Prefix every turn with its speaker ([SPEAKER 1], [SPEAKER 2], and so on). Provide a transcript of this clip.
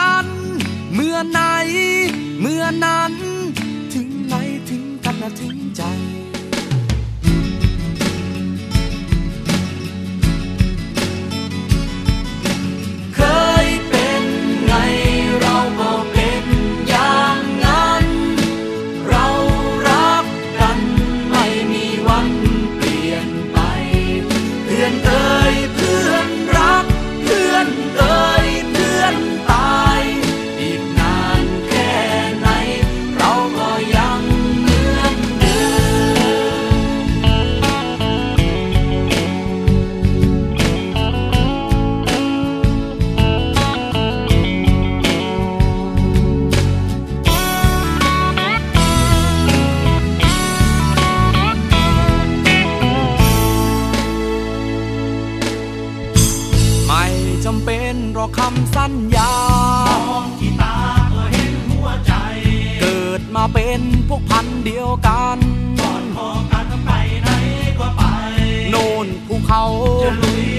[SPEAKER 1] อ ไหน เมื่อไหนำเป็นหรอกคำสัญญา
[SPEAKER 2] มองที่ตาก็เห็นหัวใจ
[SPEAKER 1] เกิดมาเป็นพวกพันธุ์เดียวกัน
[SPEAKER 2] ก่อนขอกันไปไหนก็ไป
[SPEAKER 1] โน่นภูเขา
[SPEAKER 2] จะลุย